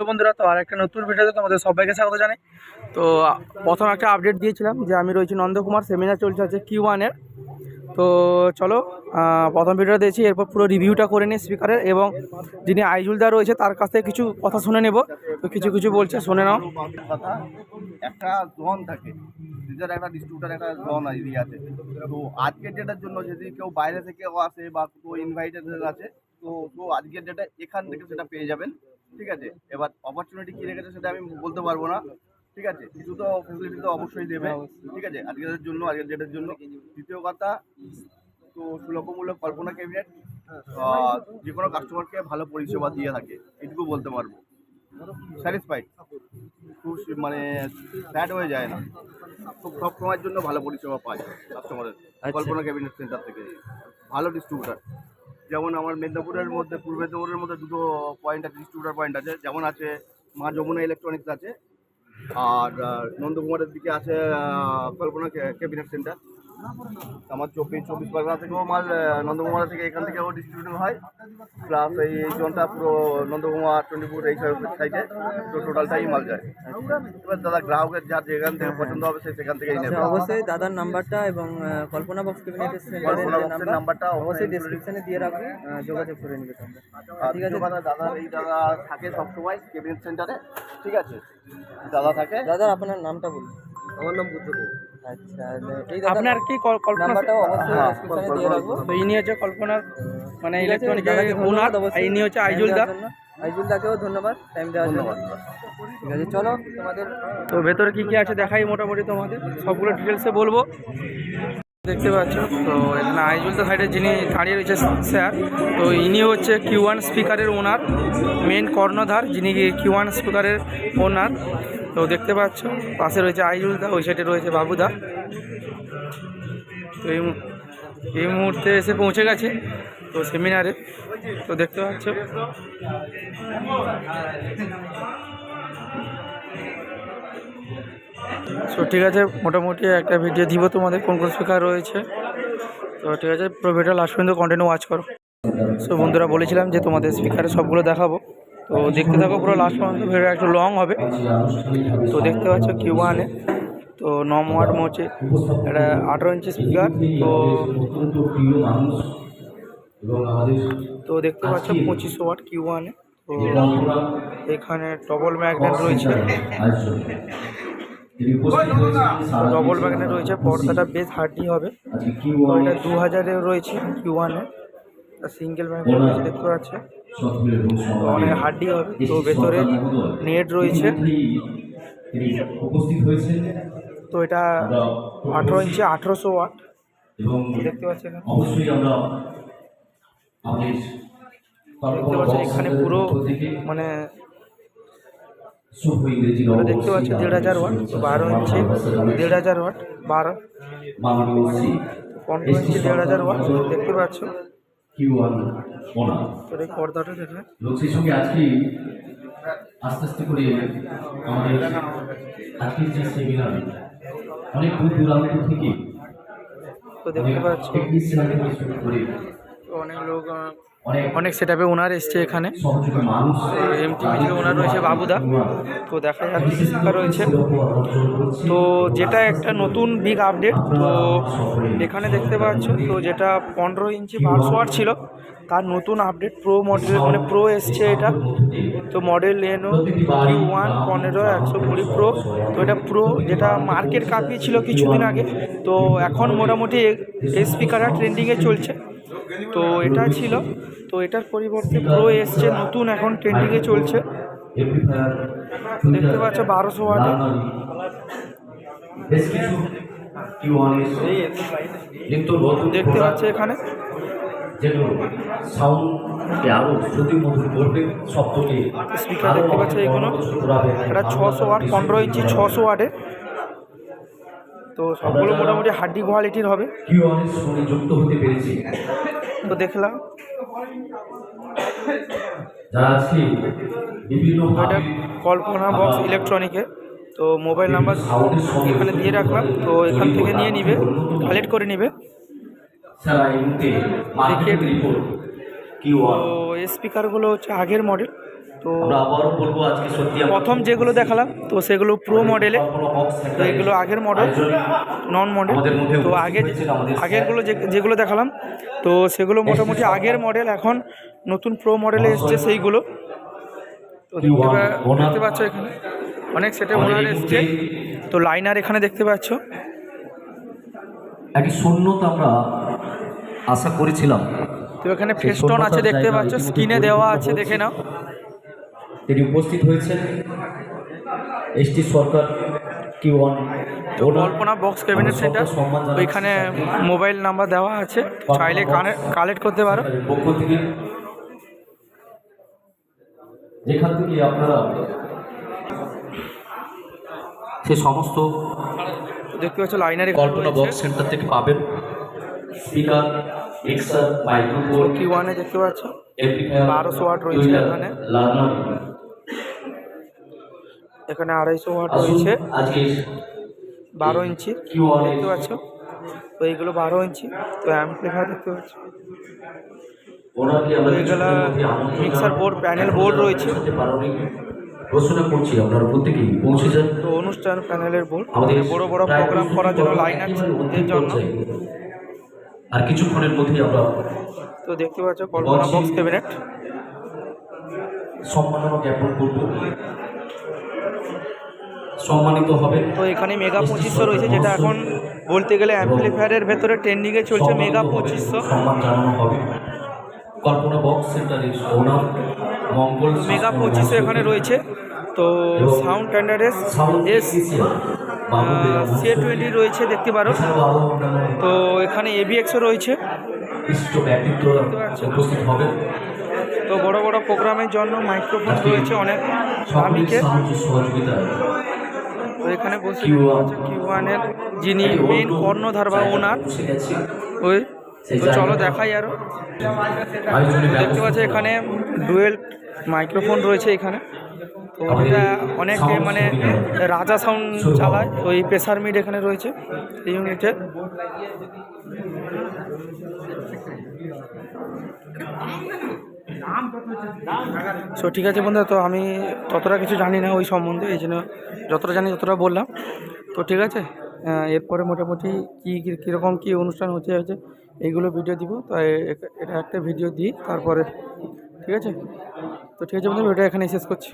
তো বন্ধুরা, তো আর একটা নতুন ভিডিওতে তোমাদের সবাইকে স্বাগত জানাই। তো, প্রথম একটা আপডেট দিয়েছিলাম যে আমি রয়েছি নন্দকুমার সেমিনার চলছে আছে কিউ ওয়ানের তো চলো প্রথম ভিডিওটা দিয়েছি এরপর পুরো রিভিউটা করে নিই স্পিকারের এবং যিনি আইজুলদার রয়েছে, তার কাছ থেকে কিছু কথা শুনে নেব। তো কিছু কিছু বলছে, শুনে নাও। কথা একটা জোন থাকে, নিজের একটা ডিস্ট্রিবিউটার একটা জোন এরিয়া আছে তো আজকের ডেটের জন্য যদি কেউ বাইরে থেকে আসে বা কেউ ইনভাইটেড আছে, তো তো আজকের ডেটে এখান থেকে সেটা পেয়ে যাবেন। ঠিক আছে? এবার অপরচুনিটি কী রেখেছে সেটা আমি বলতে পারব না। ঠিক আছে? কিছু তো ফেসিলিটি তো অবশ্যই দেবে। ঠিক আছে? আজকের জন্য আজকের ডেটের জন্য। দ্বিতীয় কথা তো সুলভমূল্য কল্পনা ক্যাবিনেট যে কোনো কাস্টমারকে ভালো পরিষেবা দিয়ে থাকে। এটুকু বলতে পারব। স্যাটিসফাইড খুব মানে স্যাড হয়ে যায় না। খুব সব সময়ের জন্য ভালো পরিষেবা পায় কাস্টমারের কল্পনা ক্যাবিনেট সেন্টার থেকে। ভালো ডিস্ট্রিবিউটার যেমন আমার মেদিনীপুরের মধ্যে, পূর্ব মেদিনীপুরের মধ্যে দুটো পয়েন্ট আছে ডিস্ট্রিবিউটার পয়েন্ট আছে। যেমন আছে মা যমুনা ইলেকট্রনিক্স আছে, আর নন্দকুমারের দিকে আছে কল্পনা ক্যাবিনেট সেন্টার আমার চব্বিশ চব্বিশ পরগনা থেকেও মাল নন্দকুমার থেকে এখান থেকেও ডিস্ট্রিবিউশন হয়। প্লাস এই এই জোনটা পুরো নন্দকুমার টোয়েন্টিপুর এই সাইডে তো টোটালটাই মাল যায়। এবার দাদা গ্রাহকের যার যেখান থেকে পছন্দ হবে সে সেখান থেকেই নেবে। আচ্ছা, অবশ্যই দাদার নাম্বারটা এবং কল্পনা বক্স কল্পনা বক্সের নাম্বারটা অবশ্যই ডেসক্রিপশনে দিয়ে রাখব যোগাযোগ করে নিবে আর ঠিক আছে? দাদা এই দাদা থাকে সবসময় ক্যাবিনেট সেন্টারে ঠিক আছে? দাদা থাকে? দাদা আপনার নামটা বলুন। আমার নাম বুদ্ধদেব। আচ্ছা আপনার কি কল- কল্পনা হ্যাঁ, রাখব। তো ইনি হচ্ছে কল্পনার মানে ইলেকট্রনিক ওনার ইনি হচ্ছে আইজুলদা দেওয়ার জন্য। ধন্যবাদ টাইম দেওয়ার জন্য। ঠিক আছে চলো তোমাদের তো ভেতরে কি কি আছে দেখাই মোটামুটি তোমাদের। সবগুলো ডিটেলসে বলব। দেখতে পাচ্ছ তো এখানে সাইডে যিনি দাঁড়িয়ে রয়েছে স্যার তো ইনি হচ্ছে কিউ ওয়ান স্পিকারের ওনার মেন কর্ণধার যিনি কিউ ওয়ান স্পিকারের ওনার। তো দেখতে পাচ্ছ, পাশে রয়েছে আইজুলদা ওই সাইডে রয়েছে বাবুদা তো এই এই মুহূর্তে এসে পৌঁছে গেছে, তো সেমিনারে তো দেখতে পাচ্ছ। সো ঠিক আছে, মোটামুটি একটা ভিডিও দিব তোমাদের, কোন কোন স্পিকার রয়েছে। তো ঠিক আছে পুরো ভিডিও লাস্ট পর্যন্ত কন্টিনিউ ওয়াচ করো। সো বন্ধুরা বলেছিলাম যে তোমাদের স্পিকারে সবগুলো দেখাবো। তো দেখতে থাকো পুরো লাস্ট পর্যন্ত ভিডিও একটু লং হবে। তো দেখতে পাচ্ছ কিউ ওয়ানে তো নম ওয়াট মোচে এটা আঠেরো ইঞ্চি স্পিকার তো তো দেখতে পাচ্ছ পঁচিশশো ওয়াট কিউ ওয়ানে তো এখানে ডবল ম্যাগনেট রয়েছে। ডবল ম্যাগনেট রয়েছে, পর্দাটা বেশ হার্ডি হবে। দু হাজারে রয়েছে কিউ ওয়ানে সিঙ্গেল ম্যাগনেট রয়েছে, দেখতে পাচ্ছে। অনেক হার্ডি হবে তো ভেতরে নেট রয়েছে। তো এটা আঠেরো ইঞ্চি আঠেরোশো ওয়াট। দেখতে পাচ্ছেন এখানে। অবশ্যই আমরা দেখতে পাচ্ছি এখানে পুরো মানে দেখতে পাচ্ছি দেড় হাজার ওয়াট বারো ইঞ্চি দেড় হাজার ওয়াট বারো। পনেরো ইঞ্চি দেড় হাজার ওয়াট দেখতে পাচ্ছ। কিউ আর ওনার পর্দাটা দেখে এবং সেই সঙ্গে আজকে আস্তে আস্তে করে আমাদের আজকের যে সেমিনার অনেক দূর দূরান্ত থেকে তো দেখতে পাচ্ছ। অনেক লোক অনেক সেট আপে ওনার এসছে এখানে। এমটিভি থেকে ওনার রয়েছে বাবুদা। তো দেখা যাচ্ছে স্পিকার রয়েছে। তো যেটা একটা নতুন বিগ আপডেট তো এখানে দেখতে পাচ্ছ তো যেটা পনেরো ইঞ্চি বারোশো ছিল তার নতুন আপডেট প্রো মডেল মানে প্রো এসছে এটা। তো মডেল এনো কিউ ওয়ান পনেরো একশো কুড়ি প্রো তো এটা প্রো যেটা মার্কেট কাঁপিয়ে ছিল কিছুদিন আগে। তো এখন মোটামুটি এই স্পিকারটা ট্রেন্ডিংয়ে চলছে। তো এটা ছিল। তো এটার পরিবর্তে প্রো এসছে, নতুন এখন ট্রেন্ডিংয়ে চলছে। দেখতে পাচ্ছ বারোশো ওয়াটে দেখতে পাচ্ছ এখানে। স্পিকার দেখতে পাচ্ছ এগুলো। এটা ছশো ওয়াট, পনেরো ইঞ্চি ছশো ওয়াটে তো সবগুলো মোটামুটি হাড্ডি কোয়ালিটির হবে। যুক্ত হতে পেরেছে তো দেখলাম। এটা কল্পনা বক্স ইলেকট্রনিকের। তো মোবাইল নাম্বার এখানে দিয়ে রাখলাম। তো এখান থেকে নিয়ে নিবে কালেক্ট করে নিবে। তো স্পিকারগুলো হচ্ছে আগের মডেল তো প্রথম যেগুলো দেখালাম তো সেগুলো প্রো মডেলে তো এগুলো আগের মডেল নন মডেল তো আগে আগেরগুলো যেগুলো দেখালাম তো সেগুলো মোটামুটি আগের মডেল এখন নতুন প্রো মডেলে এসছে সেইগুলো। তো দেখতে পাচ্ছ এখানে অনেক সেটে ওনার এসছে। তো লাইনার এখানে দেখতে পাচ্ছ। একই শূন্যতা আমরা আশা করেছিলাম। তো এখানে ফেস্টন আছে দেখতে পাচ্ছ স্ক্রিনে দেওয়া আছে দেখে নাও। তিনি উপস্থিত হয়েছেন। এসটি সরকার কি ওয়ান কল্পনা বক্স ক্যাবিনেট সেন্টার ওইখানে মোবাইল নাম্বার দেওয়া আছে। চাইলে কালেক্ট করতে পারো। পক্ষ থেকে যেখান থেকে আপনারা সে সমস্ত দেখতে পাচ্ছ লাইনার কল্পনা বক্স সেন্টার থেকে পাবেন। স্পিকার মিক্সার মাইক্রোফোন কি ওয়ানে দেখতে পাচ্ছ বারোশো 1200 ওয়াট রয়েছে এখানে। লার্নার এখানে আড়াইশো ওয়াট রয়েছে। বারো ইঞ্চি। দেখতে পাচ্ছ? তো এইগুলো বারো ইঞ্চি। তো অ্যাম্পলিফায়ার দেখতে পাচ্ছ? এগুলা board, panel board রয়েছে। ঘোষণা করছি আপনারা প্রত্যেকেই পৌঁছে যান। তো অনুষ্ঠান প্যানেলের বোর্ড আমাদের বড় বড় প্রোগ্রাম করার জন্য লাইন আছে এর জন্য। আর কিছুক্ষণের মধ্যেই আমরা তো দেখতে পাচ্ছ কল্পনা বক্স ক্যাবিনেট সম্মাননা জ্ঞাপন করব। সম্মানিত হবে। তো এখানে মেগা পঁচিশশো রয়েছে যেটা এখন বলতে গেলে অ্যাম্পলিফায়ারের ভেতরে ট্রেন্ডিংয়ে চলছে মেগা পঁচিশশো। সম্মান জানানো হবে। কল্পনা বক্স সেন্টারের ওনার মঙ্গল মেগা পঁচিশশো এখানে রয়েছে। তো সাউন্ড স্ট্যান্ডার্ডের এস সি টোয়েন্টি রয়েছে দেখতে পারো। তো এখানে এবিএক্সও রয়েছে। উপস্থিত হবে তো বড় বড় প্রোগ্রামের জন্য মাইক্রোফোন রয়েছে অনেক সহযোগিতা এখানে বসে Q1 ওয়ানের যিনি মেন কর্ণধার বা ওনার ওই তো চলো দেখাই আরও দেখতে পাচ্ছ এখানে ডুয়েল মাইক্রোফোন রয়েছে এখানে তো এটা অনেক মানে রাজা সাউন্ড চালায় ওই প্রেসার মিড এখানে রয়েছে এই ইউনিটের সো ঠিক আছে বন্ধু, তো আমি ততটা কিছু জানি না ওই সম্বন্ধে, এই জন্য যতটা জানি ততটা বললাম। তো ঠিক আছে এরপরে মোটামুটি কী কীরকম কী অনুষ্ঠান হচ্ছে হচ্ছে, এইগুলো ভিডিও দিব। তো এ- এ- এটা একটা ভিডিও দিই, তারপরে, ঠিক আছে? তো ঠিক আছে বন্ধু ভিডিও এখানে শেষ করছি।